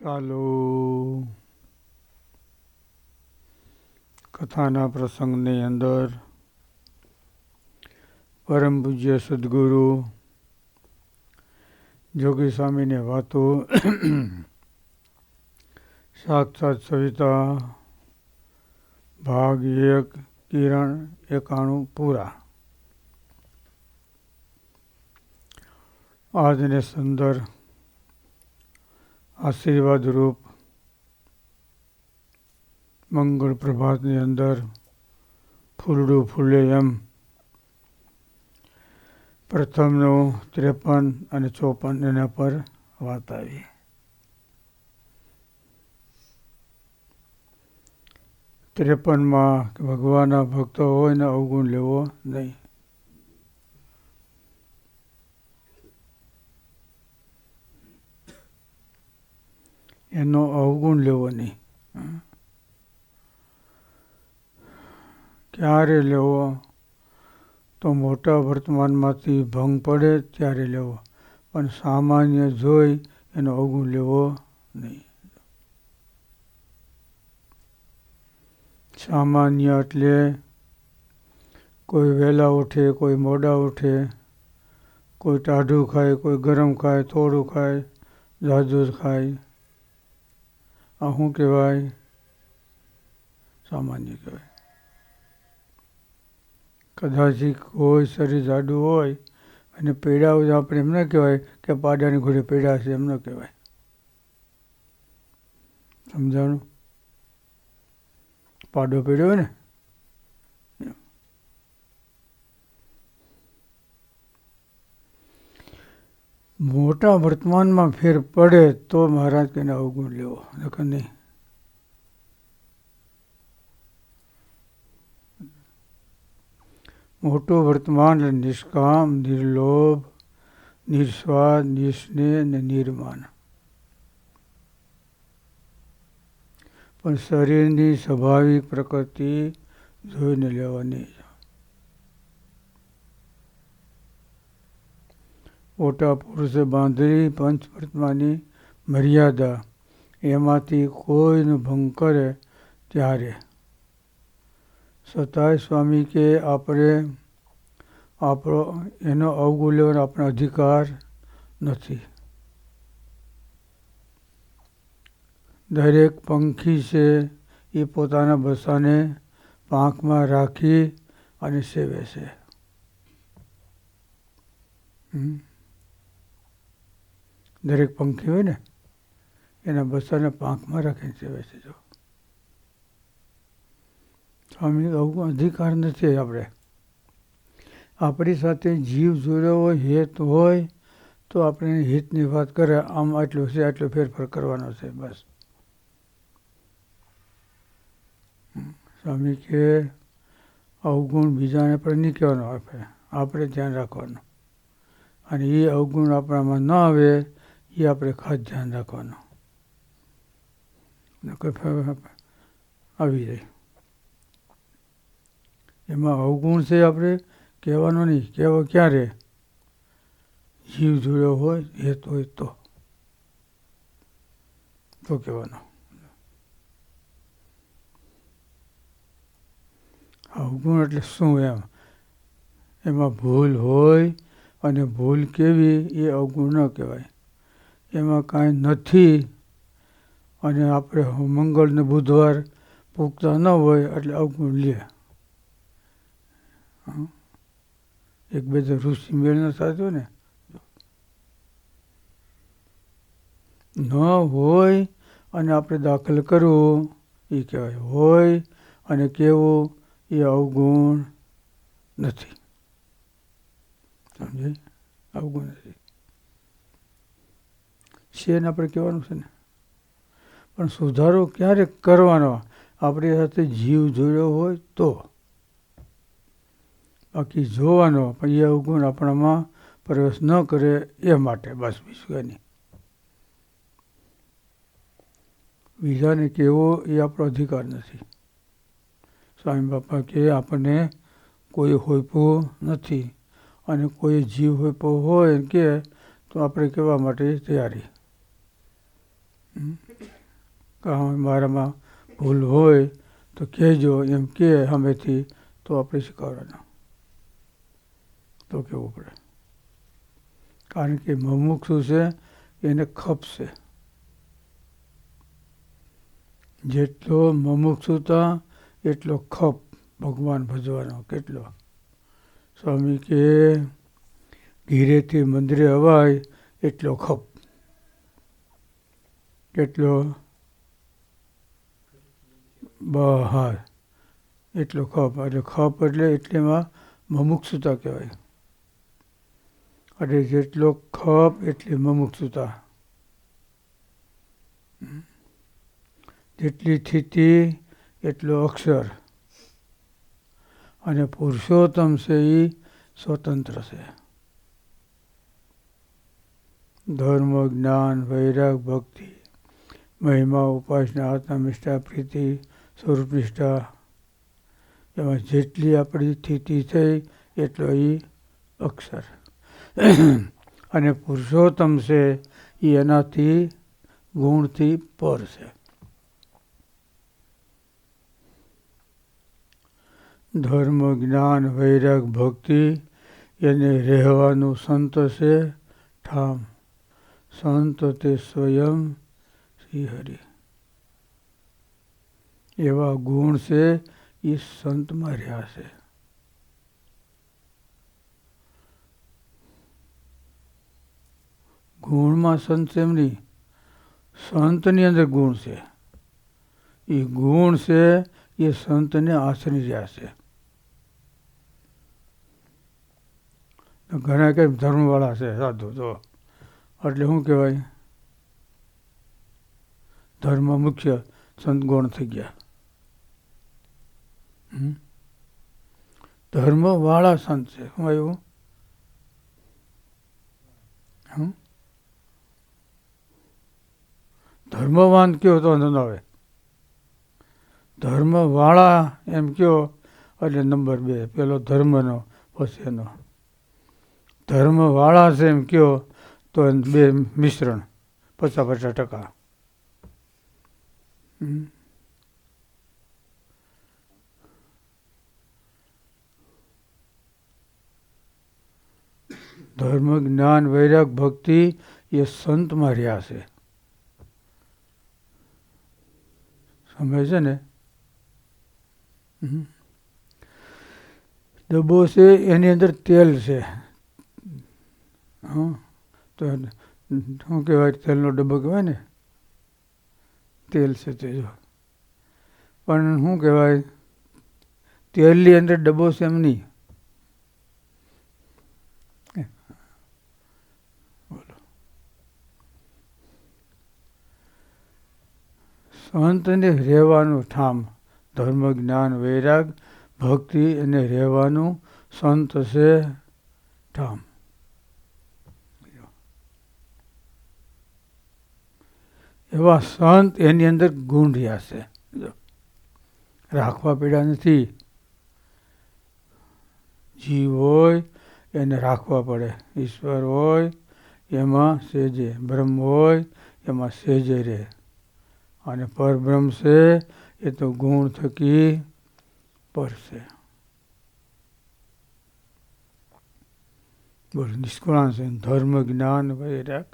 ચાલો. કથાના પ્રસંગની અંદર પરમ પૂજ્ય સદગુરુ જોગી સ્વામીની વાતો સાક્ષાત સવિતા, ભાગ એક, કિરણ એકાણું, પૂરા. આજને સુંદર આશીર્વાદ રૂપ મંગળ પ્રભાતની અંદર ફૂલડું ફૂલે એમ. પ્રથમનું ત્રેપન અને ચોપન એના પર વાત આવી. ત્રેપનમાં ભગવાનના ભક્તો હોય ને અવગુણ લેવો નહીં. એનો અવગુણ લેવો નહીં. ક્યારે લેવો? તો મોટા વર્તમાનમાંથી ભંગ પડે ત્યારે લેવો. પણ સામાન્ય જોઈ એનો અવગુણ લેવો નહીં. સામાન્ય એટલે કોઈ વહેલા ઉઠે, કોઈ મોડા ઉઠે, કોઈ ટાઢું ખાય, કોઈ ગરમ ખાય, થોડું ખાય, જાજુ ખાય. આ શું કહેવાય? સામાન્ય કહેવાય. કદાચ કોઈ શરીર જાડું હોય અને પેડા હોય આપણે એમ ન કહેવાય કે પાડાની ઘોડે પેડા છે એમ ન કહેવાય. સમજાણું? પાડો પેડ્યો ને? મોટા વર્તમાનમાં ફેર પડે તો મહારાજ કહીને અવગુણ લેવો, નકર નહીં. મોટું વર્તમાન એટલે નિષ્કામ, નિર્લોભ નિસ્વાદ નિસ્નેહ ને નિર્માણ. પણ શરીરની સ્વાભાવિક પ્રકૃતિ જોઈને લેવાની મોટા પુરુષે બાંધેલી પંચ મર્યાદા એમાંથી કોઈનો ભંગ કરે ત્યારે? છતાંય સ્વામી કે આપણે આપણો એનો અવગુણ લેવાનો આપણો અધિકાર નથી. દરેક પંખી છે એ પોતાના બસાને પાંખમાં રાખી અને સેવે છે. દરેક પંખી હોય ને, એના બસાને પાંખમાં રાખીને સેવે છે, જો. સ્વામી આવું અધિકાર નથી આપણે. આપણી સાથે જીવ જોડ્યો હોય, હેત હોય, તો આપણે હિતની વાત કરે, આમ આટલું છે, આટલો ફેરફાર કરવાનો છે, બસ. સ્વામી કે અવગુણ બીજાને પણ નહીં કહેવાનો આપણે આપણે ધ્યાન રાખવાનું. અને એ અવગુણ આપણામાં ન આવે એ આપણે ખાસ ધ્યાન રાખવાનું. આવી જાય. એમાં અવગુણ છે આપણે, કહેવાનો નહીં, કહેવો ક્યારે જીવ જોડ્યો હોય, હેત હોય તો. તો કહેવાનો. અવગુણ એટલે શું એમ? એમાં ભૂલ હોય અને ભૂલ કેવી, એ અવગુણ ન કહેવાય. એમાં કાંઈ નથી અને આપણે મંગળ ને બુધવાર પૂગતા ન હોય એટલે અવગુણ લે. એક બે તો ઋષિ મેળ ન થતો ને. ન હોય અને આપણે દાખલ કરવું એ કહેવાય હોય અને કેવું એ અવગુણ નથી. સમજે? અવગુણ નથી. છે ને આપણે કહેવાનું છે ને. પણ સુધારો ક્યારે કરવાનો? આપણી સાથે જીવ જોડ્યો હોય તો. બાકી જોવાનો, પણ એ અવગુણ આપણામાં પ્રવેશ ન કરે એ માટે બસ બીજું કંઈ બીજાને કહેવો એ આપણો અધિકાર નથી. સ્વામી બાપા કે આપણને કોઈ હોઈપો નથી. અને કોઈ જીવ હોઈપો હોય કે તો આપણે કહેવા માટે તૈયારી. મારામાં ભૂલ હોય તો કહેજો, એમ કે સામેથી તો આપણે શીખવાડવાના. તો કહેવું પડે? કારણ કે મમુક્ષુ છે? એને ખપશે જેટલો મમુક્ષુતા એટલો ખપ ભગવાન ભજવાનો. કેટલો? સ્વામી કે ઘીરેથી મંદિરે અવાય, એટલો ખપ. કેટલો બહાર, એટલો ખપ, એટલે ખપ એટલે એટલેમાં મમુક્ષુતા કહેવાય. એટલે જેટલો ખપ એટલી મમુક્ષુતા. જેટલી સ્થિતિ એટલો અક્ષર. અને પુરુષોત્તમ છે એ સ્વતંત્ર છે. ધર્મ, જ્ઞાન, વૈરાગ, ભક્તિ મહિમા, ઉપાસના, આત્મનિષ્ઠા, પ્રીતિ, સ્વરૂપનિષ્ઠા એમાં જેટલી આપણી સ્થિતિ થઈ એટલો એ અક્ષર. અને પુરુષોત્તમ છે એ એનાથી ગુણથી પર છે. ધર્મ, જ્ઞાન, વૈરાગ, ભક્તિ એને રહેવાનું સંત છે, ઠામ. સંત તે સ્વયં શ્રી હરિ. એવા ગુણ છે એ સંતમાં રહ્યા છે. ગુણમાં સંત એમ નહીં સંતની અંદર ગુણ છે. એ ગુણ છે એ સંતને આશરી રહ્યા છે. ઘણા કઈ ધર્મવાળા છે, સાધુ તો એટલે શું કહેવાય? ધર્મ મુખ્ય સંત ગૌણ થઈ ગયા. ધર્મ વાળા સંત છે. શું આવ્યું? હમ? ધર્મવાન કયો તો વાંધો આવે. ધર્મવાળા એમ કયો? એટલે નંબર બે. પેલો ધર્મનો, પછી એનો. ધર્મ વાળા છે એમ કયો? તો બે મિશ્રણ, પચાસ પચાસ ટકા. ધર્મ, જ્ઞાન, વૈરાગ, ભક્તિ એ સંતમાં રહ્યા છે. સમજે છે ને? ડબ્બો છે, એની અંદર તેલ છે. હા. તો શું કહેવાય? તેલનો ડબ્બો કહેવાય ને? તેલ છે તે જો. પણ શું કહેવાય? તેલની અંદર ડબ્બો છે એમ નહીં. સંતને રહેવાનું ઠામ. ધર્મ, જ્ઞાન, વૈરાગ, ભક્તિ અને રહેવાનું સંત છે ઠામ. એવા સંત એની અંદર ગુણ રહ્યા છે. રાખવા પીડા નથી, જીવ હોય એને રાખવા પડે. ઈશ્વર હોય એમાં સેજે, બ્રહ્મ હોય એમાં સેજે રહે. અને પરબ્રહ્મ છે એ તો ગુણ થકી પરશે બોલ બોલ છે ધર્મ, જ્ઞાન વૈરાગ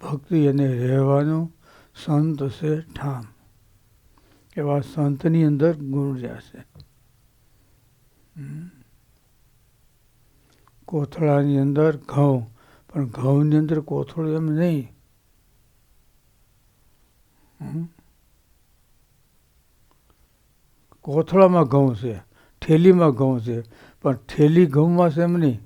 ભક્તિ અને રહેવાનું સંત છે ઠામ. એવા સંતની અંદર ગુણ જશે કોથળાની અંદર ઘઉં, પણ ઘઉંની અંદર કોથળું એમ નહીં. કોથળામાં ઘઉં છે, થેલીમાં ઘઉં છે, પણ થેલી ઘઉંમાં છે એમ નહીં.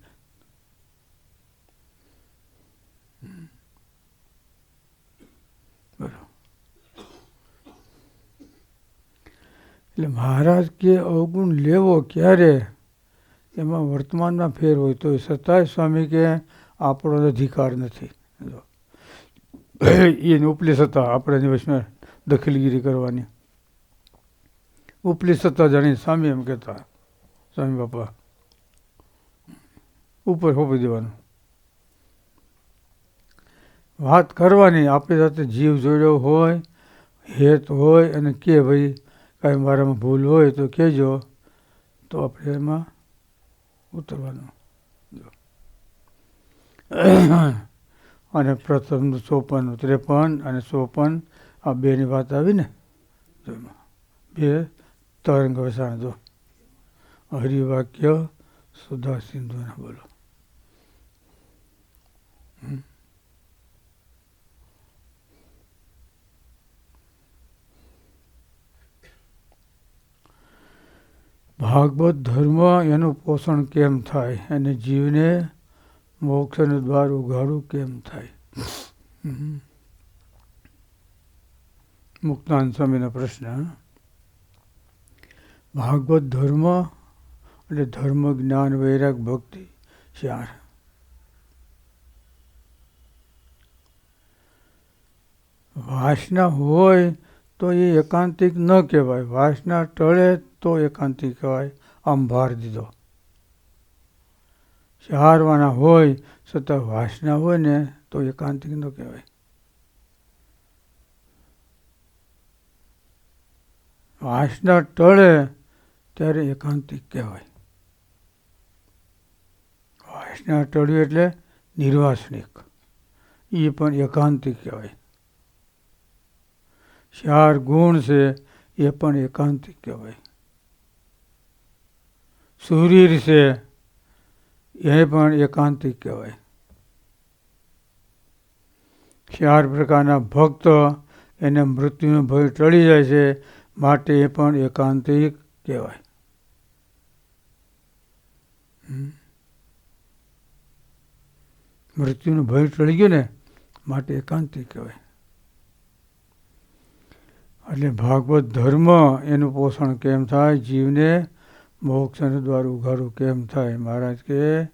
એટલે મહારાજ કે અવગુણ લેવો ક્યારે? એમાં વર્તમાનમાં ફેર હોય તો સતાય સ્વામી કે આપણો અધિકાર નથી. એને ઉપલી સત્તા આપણે દિવસમાં દખલગીરી કરવાની. ઉપલી સત્તા જાણી સ્વામી એમ કહેતા, સ્વામી બાપા, ઉપર હોપી દેવાનું. વાત કરવાની, આપણી સાથે જીવ જોડ્યો હોય, હેત હોય અને કે ભાઈ કાંઈ મારામાં ભૂલ હોય તો કહેજો તો આપણે એમાં ઉતરવાનું. અને પ્રથમ ચોપન ત્રેપન અને ચોપન આ બેની વાત આવી ને જો. બે તરંગ વસાણ, જો હરિવાક્ય સુધા સિંધુના બોલો હમ. ભાગવત ધર્મ એનું પોષણ કેમ થાય? અને જીવને મોક્ષનું દ્વાર ઉઘાડું કેમ થાય? મુક્તાન સ્વામીનો પ્રશ્ન. ભાગવત ધર્મ એટલે ધર્મ, જ્ઞાન, વૈરાગ, ભક્તિ. ચાર. વાસના હોય તો એ એકાંતિક ન કહેવાય. વાસના ટળે તો એકાંતિક કહેવાય. આમ ભાર દીધો. સહારવાના હોય, છતાં વાસના હોય ને તો એકાંતિક ન કહેવાય. વાસના ટળે ત્યારે એકાંતિક કહેવાય. વાસના ટળ્યું એટલે નિર્વાસનિક. એ પણ એકાંતિક કહેવાય. ચાર ગુણ છે એ પણ એકાંતિક કહેવાય. સુરીર છે એ પણ એકાંતિક કહેવાય. ચાર પ્રકારના ભક્ત એને મૃત્યુનો ભય ટળી જાય છે માટે એ પણ એકાંતિક કહેવાય. મૃત્યુનું ભય ટળી ગયું ને, માટે એકાંતિક કહેવાય. એટલે ભાગવત ધર્મ એનું પોષણ કેમ થાય? જીવને મોક્ષનું દ્વાર ઉઘાડું કેમ થાય? મહારાજ કે,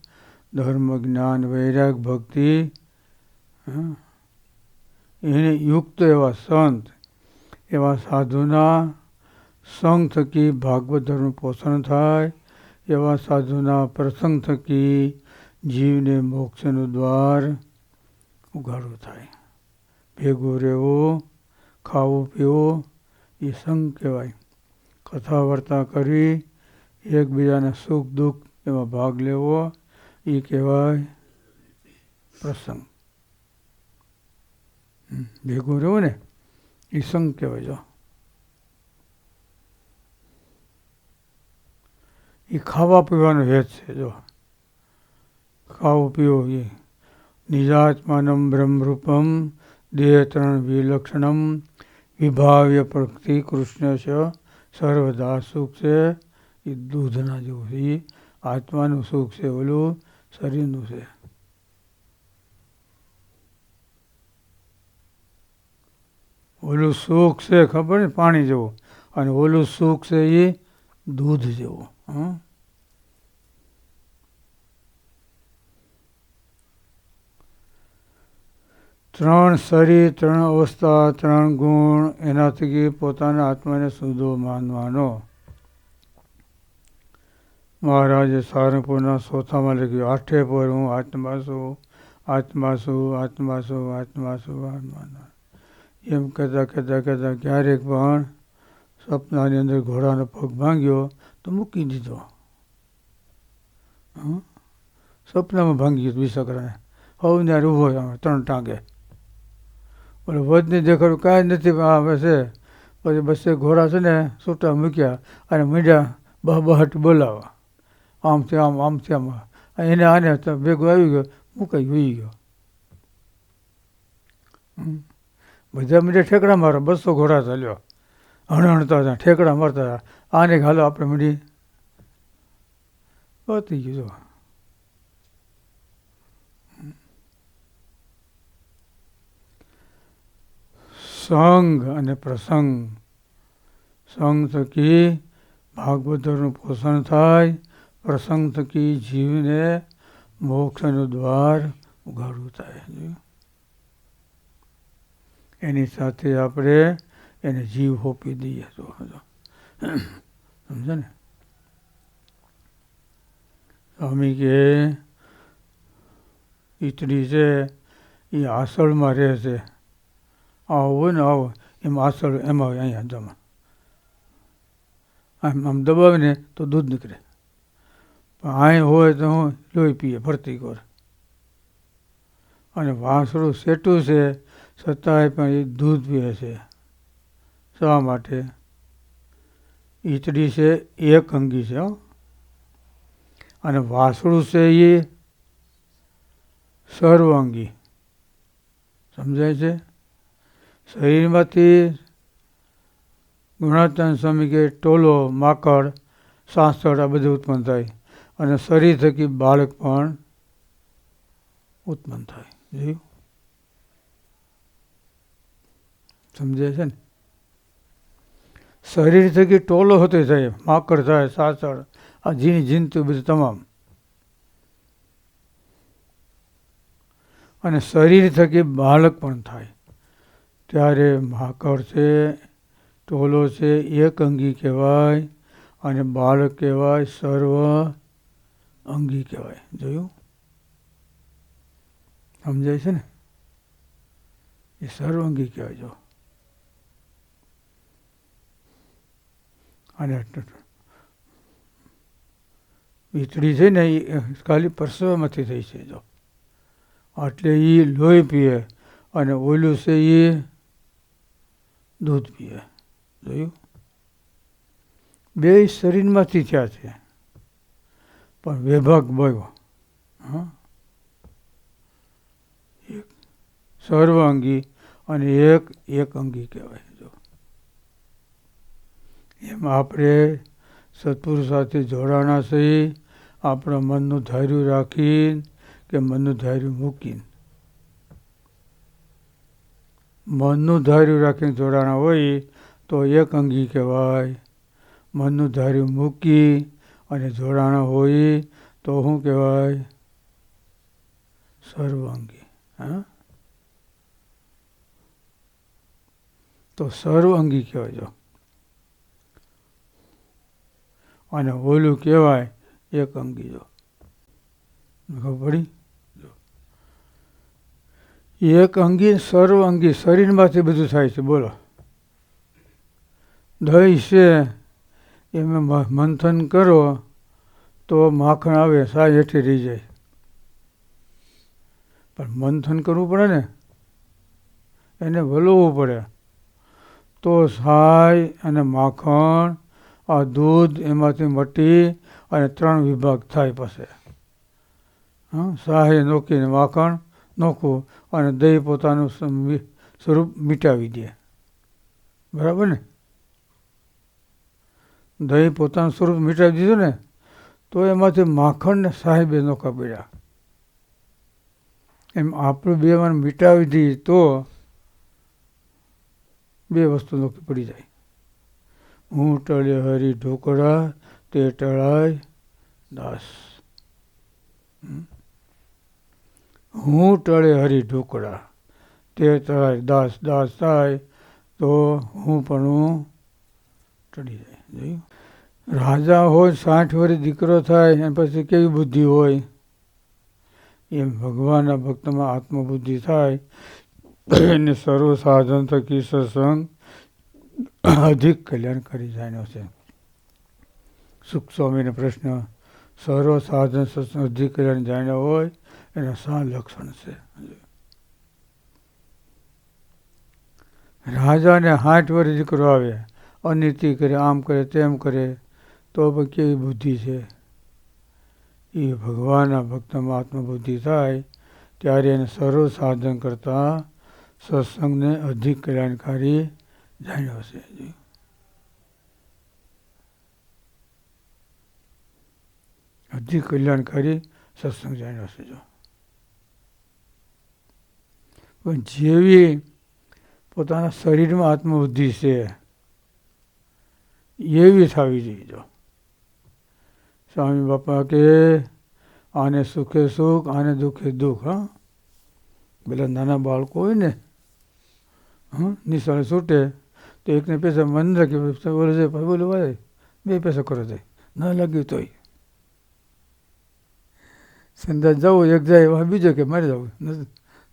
ધર્મ, જ્ઞાન, વૈરાગ, ભક્તિ એને યુક્ત એવા સંત, એવા સાધુના સંગ થકી ભાગવત ધર્મ પોષણ થાય, એવા સાધુના પ્રસંગ થકી જીવને મોક્ષનું દ્વાર ઉઘાડું થાય. ભેગું રહેવું ખાવું, પીવું, એ સંઘ કહેવાય. કથા, વાર્તા કરવી, એકબીજાના સુખ, દુઃખ એમાં ભાગ લેવો, એ કહેવાય પ્રસંગ. ભેગું રહેવું ને, એ સંઘ કહેવાય જો. એ ખાવા પીવાનો હેત છે જો. ખાવું, પીવું એ. નિજાત્માનમ બ્રહ્મરૂપમ દેહ ત્રણ વિલક્ષણમ વિભાવ્ય પ્રકૃતિ કૃષ્ણ છે, સર્વદા સુખ છે. એ દૂધના જેવું છે એ આત્માનું સુખ છે ઓલું, શરીરનું છે. ઓલું સુખ છે ખબર? ને પાણી જેવું. અને ઓલું સુખ છે એ દૂધ જેવું. હં? ત્રણ શરીર ત્રણ અવસ્થા, ત્રણ ગુણ એના થકી પોતાના આત્માને શુદ્ધો માનવાનો. મહારાજે સારંગપુરના સોથામાં લખ્યું, આઠે પર હું આત્મા છું આત્મા છું આત્મા છું આત્મા છું, આત્મા એમ કહેતા કહેતા કહેતા ક્યારેક પણ સપનાની અંદર ઘોડાનો પગ ભાંગ્યો તો મૂકી દીધો? સપનામાં ભાંગી ગયું વિસકરાને હવે ત્યારે ઊભો ત્રણ ટાંગે. ઓલો વધની દેખાડું કાંઈ નથી આવે છે પછી બસે ઘોડા છે ને છૂટા મૂક્યા અને મીંડા બહબહટ બોલાવા. આમથી આમ આમથી આમ. એને આને ભેગો આવી ગયો મૂકાઈ હોઈ ગયો. બધા મીંડા ઠેકડા મારો, બસો ઘોડા ચાલ્યો હણહણતા હતા, ઠેકડા મારતા હતા. આને હાલો આપણે મીંડી. પતી ગયું સંગ અને પ્રસંગ. સંગ થકી ભાગવતરનું પોષણ થાય, પ્રસંગ થકી જીવને મોક્ષનું દ્વાર ઉગાડવું થાય. એની સાથે આપણે એને જીવ હોપી દઈએ તો સમજો ને? સ્વામી કે ઈતડી છે એ આસળમાં રહે છે. આવો ને આવો એમ આસળ એમાં હોય અહીંયા જમા આમ આમ દબાવીને તો દૂધ નીકળે પણ અહીં હોય તો હું લોહી પીએ ભરતી કર અને વાંસળું સેટું છે છતાંય પણ એ દૂધ પીએ છે શા માટે ઈચડી છે એક અંગી છે અને વાસળું છે એ સર્વાંગી સમજાય છે શરીરમાંથી ગુણાતન સ્વામી કે ટોલો, માકડ, સાંસળ આ બધું ઉત્પન્ન થાય. અને શરીર થકી બાળક પણ ઉત્પન્ન થાય. જોયું? સમજાય છે ને? શરીર થકી ટોલો હતો થાય, માકડ થાય, સાસળ, આ જીની જીનતું બધું તમામ. અને શરીર થકી બાળક પણ થાય. ત્યારે માકડ છે, ટોલો છે, એક અંગી કહેવાય અને બાળક કહેવાય, સર્વ અંગી કહેવાય. જોયું? સમજાય છે ને? એ સર્વાંગી કહેવાય, જો. અને વીતળી છે ને, એ ખાલી પરસવામાંથી થઈ છે, જો. એટલે એ લોહી પીએ અને ઓલું છે એ દૂધ પીએ જોયું? બે શરીરમાંથી થયા છે. પણ વિભાગ બયો હા? એક સર્વાંગી અને એક એક અંગી કહેવાય, જો. એમ આપણે સત્પુરુષ સાથે જોડાણા છીએ, આપણા મનનું ધાર્યું રાખીને કે મનનું ધાર્યું મૂકીને. મનનું ધાર્યું રાખીને જોડાણા હોય, તો એક અંગી કહેવાય. મનનું ધાર્યું મૂકી અને જોડાણા હોય, તો શું કહેવાય? સર્વાંગી હા? તો સર્વાંગી કહેવાય જો. અને ઓલું કહેવાય, એક અંગી જો. ખબર પડી? એક અંગી, સર્વ અંગી, શરીરમાંથી બધું થાય છે, બોલો. દહીં છે, એમાં મંથન કરો, તો માખણ આવે સાય હેઠી રહી જાય. પણ મંથન કરવું પડે ને? એને વલવવું પડે. તો સાય અને માખણ, આ દૂધ, એમાંથી મટી અને ત્રણ વિભાગ થાય પછી. હા સાહે નોખીને માખણ નોખવું. અને દહીં પોતાનું સ્વરૂપ મિટાવી દે. બરાબર ને? દહીં પોતાનું સ્વરૂપ મિટાવી દીધું ને, તો એમાંથી માખણને સાહેબે નોખા પડ્યા. એમ આપણું બે માં મિટાવી દઈએ તો બે વસ્તુ નોખી પડી જાય. હું ટળે હરી ઢોકળા, તે ટળાય, દાસ. હું ટળે હરી ઢોકળા. તે તળાય દાસ દાસ થાય તો હું પણ ટળી જાય. જોયું? રાજા હોય, સાઠ વર્ષ દીકરો થાય અને પછી કેવી બુદ્ધિ હોય? એમ ભગવાનના ભક્તમાં આત્મબુદ્ધિ થાય. એને સર્વ સાધન થકી સત્સંગ અધિક કલ્યાણ કરી જાણ્યો છે. સુખ સ્વામીનો પ્રશ્ન, સર્વ સાધન સત્સંગ અધિક કલ્યાણ જાણ્યો હોય એના સા લક્ષણ છે રાજાને હાથ વર્ષ દીકરો આવે અનિતિ કરે આમ કરે તેમ કરે તો પણ કેવી બુદ્ધિ છે એ ભગવાનના ભક્તમાં આત્મબુદ્ધિ થાય ત્યારે એને સર્વ સાધન કરતાં સત્સંગને અધિક કલ્યાણકારી જાણ્યો છે. અધિક કલ્યાણકારી સત્સંગ જાણ્યો છે જો. પણ જેવી પોતાના શરીરમાં આત્મબુદ્ધિ છે, એવી થવી જોઈએ જો. સ્વામી બાપા કે આને સુખે સુખ, આને દુઃખે દુઃખ, હા. પેલા નાના બાળકો હોય ને, હં, નિશાળે છૂટે, તો એકને પૈસા મન રાખે બોલે છે બોલો ભાઈ બે પૈસા કરો જાય ન લાગ્યું તોય. સંદાસ જવું એક જાય, બીજો કે મારે જવું?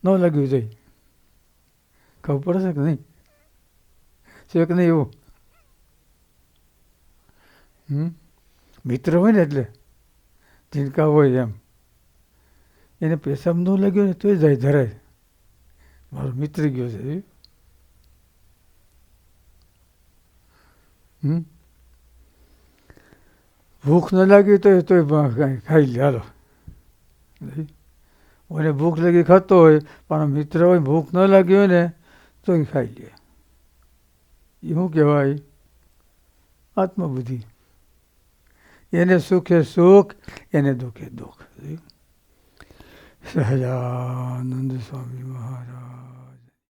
ન લાગ્યું જોઈએ ખબર પડશે કે નહીં છે કે નહીં એવું હમ મિત્ર હોય ને એટલે ચિંતા હોય એમ એને પેશાબ ન લાગ્યો ને તોય જાય ધરાય મારો મિત્ર ગયો છે. હમ ભૂખ ન લાગી તો તોય કાંઈ ખાઈ લે હાલો? ઓને ભૂખ લાગી ખાતો હોય, પણ મિત્ર હોય, ભૂખ ન લાગી હોય ને, તો એ ખાઈ લે. એ શું કહેવાય? આત્મબુદ્ધિ. એને સુખે સુખ, એને દુઃખે દુઃખ. સહજાનંદ સ્વામી મહારાજ.